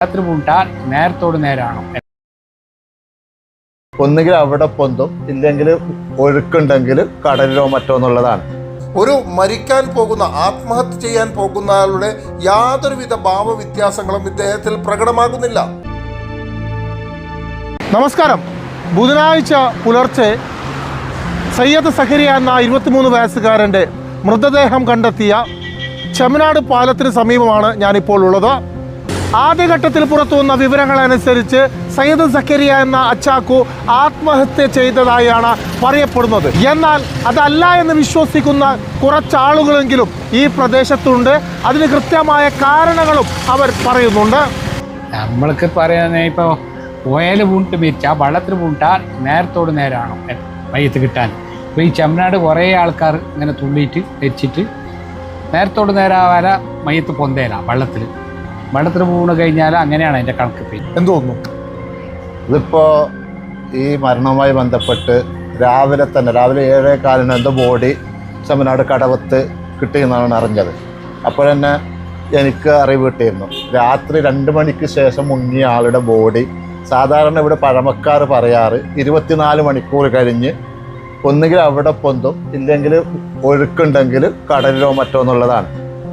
രാത്രി പൂട്ടാൽ നേരത്തോട് നേരാണോ? ഒന്നുകിൽ അവിടെ പൊന്തും ഇല്ലെങ്കിൽ ഒഴുക്കുണ്ടെങ്കിൽ കടലിലോ മറ്റോ എന്നുള്ളതാണ്. ഒരു മരിക്കാൻ പോകുന്ന ആത്മഹത്യ ചെയ്യാൻ പോകുന്ന ആളുടെ യാതൊരുവിധ ഭാവവ്യത്യാസങ്ങളും ഇദ്ദേഹത്തിൽ പ്രകടമാകുന്നില്ല. നമസ്കാരം. ബുധനാഴ്ച പുലർച്ചെ സയ്യദ് സഹരിയ എന്ന ഇരുപത്തിമൂന്ന് വയസ്സുകാരന്റെ മൃതദേഹം കണ്ടെത്തിയ ചെമനാട് പാലത്തിന് സമീപമാണ് ഞാനിപ്പോൾ ഉള്ളത്. ആദ്യഘട്ടത്തിൽ പുറത്തുവന്ന വിവരങ്ങളനുസരിച്ച് സയ്യിദ് സക്കരിയ എന്ന അച്ചാക്കു ആത്മഹത്യ ചെയ്തതായാണ് പറയപ്പെടുന്നത്. എന്നാൽ അതല്ല എന്ന് വിശ്വസിക്കുന്ന കുറച്ചാളുകളെങ്കിലും ഈ പ്രദേശത്തുണ്ട്. അതിന് കൃത്യമായ കാരണങ്ങളും അവർ പറയുന്നുണ്ട്. നമ്മൾക്ക് പറയുന്നത് ഇപ്പോൾ പുയൽ പൂണ്ട് മരിച്ചാൽ വള്ളത്തിൽ പൂണ്ടാൽ നേരത്തോട് നേരാണോ വയ്യത്ത് കിട്ടാൻ. ഇപ്പോൾ ഈ ചെമ്മനാട് കുറേ ആൾക്കാർ ഇങ്ങനെ തുള്ളിയിട്ട് വെച്ചിട്ട് നേരത്തോട് നേരാവാല മയ്യത്ത് പൊന്തേല വള്ളത്തിൽ വള്ളത്തിൽ പോകുന്നു കഴിഞ്ഞാൽ അങ്ങനെയാണ് എന്റെ കണക്ക് എന്ത് തോന്നുന്നു ഇതിപ്പോ ഈ മരണവുമായി ബന്ധപ്പെട്ട് രാവിലെ തന്നെ രാവിലെ ഏഴേ കാലിന് എന്റെ ബോഡി ചെമ്മനാട് കടവത്ത് കിട്ടിയെന്നാണ് അറിഞ്ഞത്. അപ്പോൾ തന്നെ എനിക്ക് അറിവ് കിട്ടിയിരുന്നു. രാത്രി രണ്ട് മണിക്ക് ശേഷം മുങ്ങിയ ആളുടെ ബോഡി സാധാരണ ഇവിടെ പഴമക്കാർ പറയാറ് ഇരുപത്തിനാല് മണിക്കൂർ കഴിഞ്ഞ് ഒന്നുകിൽ അവിടെ പൊന്തും ഇല്ലെങ്കിൽ ഒഴുക്കുണ്ടെങ്കിൽ കടലിലോ മറ്റോ എന്നുള്ളതാണ്.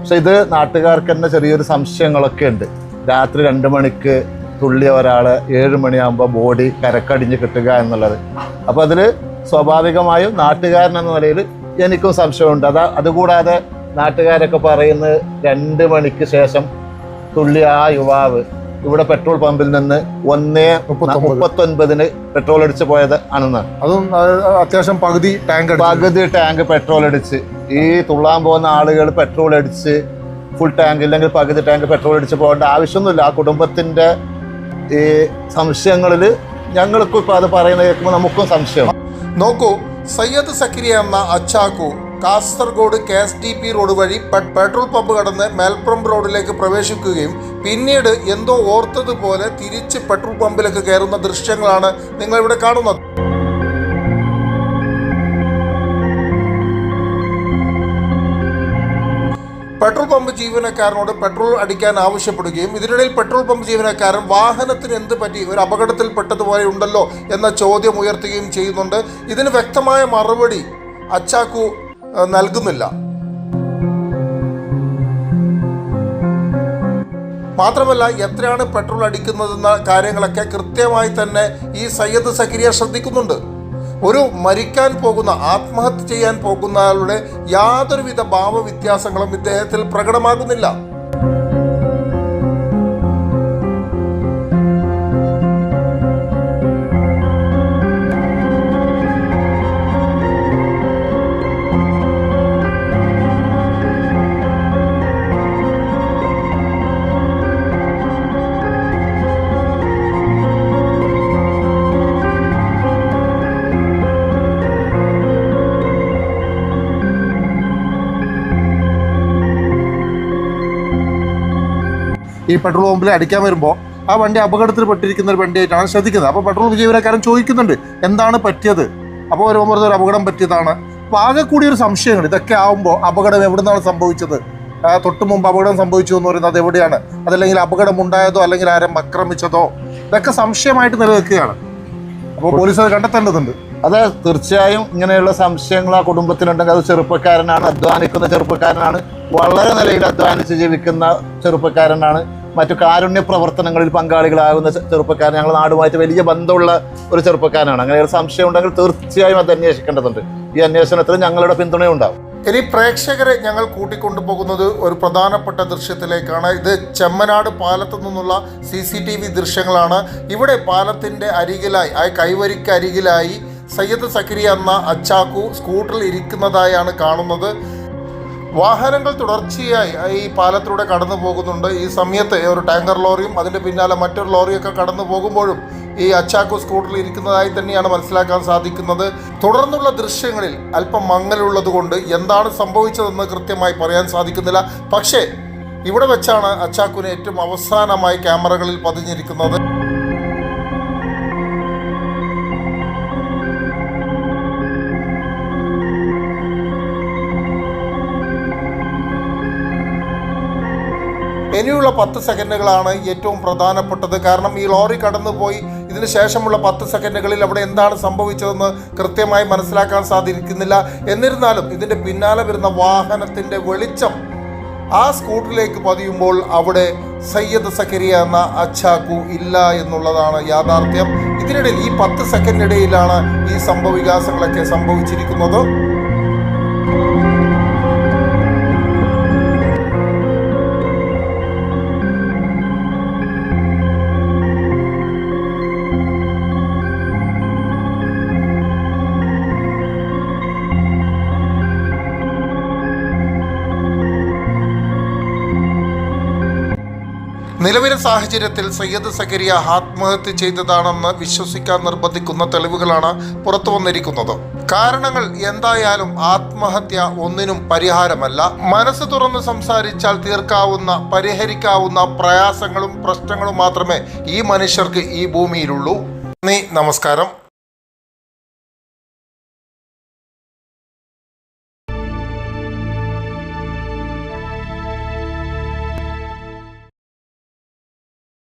പക്ഷെ ഇത് നാട്ടുകാർക്ക് തന്നെ ചെറിയൊരു സംശയങ്ങളൊക്കെ ഉണ്ട്. രാത്രി രണ്ട് മണിക്ക് തുള്ളിയ ഒരാൾ ഏഴ് മണിയാകുമ്പോൾ ബോഡി കരക്കടിഞ്ഞ് കിട്ടുക എന്നുള്ളത്. അപ്പോൾ അതിൽ സ്വാഭാവികമായും നാട്ടുകാരൻ എന്ന നിലയിൽ എനിക്കും സംശയമുണ്ട്. അതാ അതുകൂടാതെ നാട്ടുകാരൊക്കെ പറയുന്നത് രണ്ട് മണിക്ക് ശേഷം തുള്ളി ആ യുവാവ് ഇവിടെ പെട്രോൾ പമ്പിൽ നിന്ന് ഒന്നേ. മുപ്പത്തൊൻപതിന് പെട്രോൾ അടിച്ച് പോയത് ആണെന്നാണ് അതും അത്യാവശ്യം പകുതി ടാങ്ക് പകുതി ടാങ്ക് പെട്രോൾ അടിച്ച്. ഈ തുള്ളാൻ പോകുന്ന ആളുകൾ പെട്രോൾ അടിച്ച് ഫുൾ ടാങ്ക് ഇല്ലെങ്കിൽ പകുതി ടാങ്ക് പെട്രോൾ അടിച്ച് പോകേണ്ട ആവശ്യമൊന്നുമില്ല. ആ കുടുംബത്തിന്റെ ഈ സംശയങ്ങളിൽ ഞങ്ങൾക്കും ഇപ്പൊ അത് പറയുന്നത് കേൾക്കുമ്പോൾ നമുക്കും സംശയം. നോക്കൂ സയ്യദ് സക്കരിയ എന്ന Achakku Kasaragod K S T P road വഴി പെട്രോൾ പമ്പ് കടന്ന് മേൽപ്പുറം റോഡിലേക്ക് പ്രവേശിക്കുകയും പിന്നീട് എന്തോ ഓർത്തതുപോലെ തിരിച്ച് പെട്രോൾ പമ്പിലേക്ക് കയറുന്ന ദൃശ്യങ്ങളാണ് നിങ്ങൾ ഇവിടെ കാണുന്നത്. പെട്രോൾ പമ്പ് ജീവനക്കാരനോട് പെട്രോൾ അടിക്കാൻ ആവശ്യപ്പെടുകയും ഇതിനിടയിൽ പെട്രോൾ പമ്പ് ജീവനക്കാരൻ വാഹനത്തിന് എന്ത് പറ്റി? ഒരു അപകടത്തിൽപ്പെട്ടതുപോലെ ഉണ്ടല്ലോ എന്ന ചോദ്യം ഉയർത്തുകയും ചെയ്യുന്നുണ്ട്. ഇതിന് വ്യക്തമായ മറുപടി അച്ചാക്കു നൽകുന്നില്ല. മാത്രമല്ല എത്രയാണ് പെട്രോൾ അടിക്കുന്നതെന്ന കാര്യങ്ങളൊക്കെ കൃത്യമായി തന്നെ ഈ സയ്യദ് സക്കിരിയ ശ്രദ്ധിക്കുന്നുണ്ട്. ഒരു മരിക്കാൻ പോകുന്ന ആത്മഹത്യ ചെയ്യാൻ പോകുന്നയാളുടെ യാതൊരുവിധ ഭാവവ്യത്യാസങ്ങളും ഇദ്ദേഹത്തിൽ പ്രകടമാകുന്നില്ല. ഈ പെട്രോൾ പമ്പിൽ അടിക്കാൻ വരുമ്പോൾ ആ വണ്ടി അപകടത്തിൽ പെട്ടിരിക്കുന്ന ഒരു വണ്ടിയായിട്ടാണ് ശ്രദ്ധിക്കുന്നത്. അപ്പോൾ പെട്രോൾ ജീവനക്കാരൻ ചോദിക്കുന്നുണ്ട് എന്താണ് പറ്റിയത്? അപ്പോൾ ഒരു പറഞ്ഞ ഒരു അപകടം പറ്റിയതാണ്. അപ്പോൾ ആകെ കൂടി ഒരു സംശയങ്ങൾ ഇതൊക്കെ ആകുമ്പോൾ അപകടം എവിടുന്നാണ് സംഭവിച്ചത്? തൊട്ട് മുമ്പ് അപകടം സംഭവിച്ചു എന്ന് പറയുന്നത് അത് എവിടെയാണ് അതല്ലെങ്കിൽ അപകടം ഉണ്ടായതോ അല്ലെങ്കിൽ ആരും ആക്രമിച്ചതോ? ഇതൊക്കെ സംശയമായിട്ട് നിലനിൽക്കുകയാണ്. അപ്പോൾ പോലീസ് അത് കണ്ടെത്തേണ്ടതുണ്ട്. അത് തീർച്ചയായും ഇങ്ങനെയുള്ള സംശയങ്ങൾ ആ കുടുംബത്തിനുണ്ടെങ്കിൽ അത് ചെറുപ്പക്കാരനാണ് അധ്വാനിക്കുന്ന ചെറുപ്പക്കാരനാണ് വളരെ നിലയിൽ അധ്വാനിച്ച് ജീവിക്കുന്ന ചെറുപ്പക്കാരനാണ് മറ്റു കാരുണ്യ പ്രവർത്തനങ്ങളിൽ പങ്കാളികളാകുന്ന ചെറുപ്പക്കാരൻ ഞങ്ങൾ നാടുമായിട്ട് വലിയ ബന്ധമുള്ള ഒരു ചെറുപ്പക്കാരനാണ്. അങ്ങനെ ഒരു സംശയം ഉണ്ടെങ്കിൽ തീർച്ചയായും അത് അന്വേഷിക്കേണ്ടതുണ്ട്. ഈ അന്വേഷണത്തിൽ ഞങ്ങളുടെ പിന്തുണയുണ്ടാവും. ഇനി പ്രേക്ഷകരെ ഞങ്ങൾ കൂട്ടിക്കൊണ്ടുപോകുന്നത് ഒരു പ്രധാനപ്പെട്ട ദൃശ്യത്തിലേക്കാണ്. ഇത് ചെമ്മനാട് പാലത്തു നിന്നുള്ള സി സി ടി വി ദൃശ്യങ്ങളാണ്. ഇവിടെ പാലത്തിന്റെ അരികിലായി ആ കൈവരിക്ക് അരികിലായി സയ്യദ് സക്കരിയ എന്ന അച്ചാക്കു സ്കൂട്ടറിൽ ഇരിക്കുന്നതായാണ് കാണുന്നത്. വാഹനങ്ങൾ തുടർച്ചയായി ഈ പാലത്തിലൂടെ കടന്നു പോകുന്നുണ്ട്. ഈ സമയത്ത് ഒരു ടാങ്കർ ലോറിയും അതിന്റെ പിന്നാലെ മറ്റൊരു ലോറിയൊക്കെ കടന്നു പോകുമ്പോഴും ഈ അച്ചാക്കു സ്കൂട്ടറിൽ ഇരിക്കുന്നതായി തന്നെയാണ് മനസ്സിലാക്കാൻ സാധിക്കുന്നത്. തുടർന്നുള്ള ദൃശ്യങ്ങളിൽ അല്പം മങ്ങലുള്ളത് കൊണ്ട് എന്താണ് സംഭവിച്ചതെന്ന് കൃത്യമായി പറയാൻ സാധിക്കുന്നില്ല. പക്ഷേ ഇവിടെ വെച്ചാണ് അച്ചാക്കുനെ ഏറ്റവും അവസാനമായി ക്യാമറകളിൽ പതിഞ്ഞിരിക്കുന്നത്. ഇനിയുള്ള പത്ത് സെക്കൻഡുകളാണ് ഏറ്റവും പ്രധാനപ്പെട്ടത്. കാരണം ഈ ലോറി കടന്നുപോയി ഇതിന് ശേഷമുള്ള പത്ത് സെക്കൻഡുകളിൽ അവിടെ എന്താണ് സംഭവിച്ചതെന്ന് കൃത്യമായി മനസ്സിലാക്കാൻ സാധിക്കുന്നില്ല. എന്നിരുന്നാലും ഇതിന്റെ പിന്നാലെ വരുന്ന വാഹനത്തിന്റെ വെളിച്ചം ആ സ്കൂട്ടറിലേക്ക് പതിയുമ്പോൾ അവിടെ സയ്യദ് സക്കരിയ എന്ന അച്ചാക്കു ഇല്ല എന്നുള്ളതാണ് യാഥാർത്ഥ്യം. ഇതിനിടയിൽ ഈ പത്ത് സെക്കൻഡിനിടയിലാണ് ഈ സംഭവ വികാസങ്ങളൊക്കെ സംഭവിച്ചിരിക്കുന്നത്. നിലവിലെ സാഹചര്യത്തിൽ സയ്യദ് സക്കരിയ ആത്മഹത്യ ചെയ്തതാണെന്ന് വിശ്വസിക്കാൻ നിർബന്ധിക്കുന്ന തെളിവുകളാണ് പുറത്തു വന്നിരിക്കുന്നത്. കാരണങ്ങൾ എന്തായാലും ആത്മഹത്യ ഒന്നിനും പരിഹാരമല്ല. മനസ്സ് തുറന്ന് സംസാരിച്ചാൽ തീർക്കാവുന്ന പരിഹരിക്കാവുന്ന പ്രയാസങ്ങളും പ്രശ്നങ്ങളും മാത്രമേ ഈ മനുഷ്യർക്ക് ഈ ഭൂമിയിലുള്ളൂ. നന്ദി നമസ്കാരം.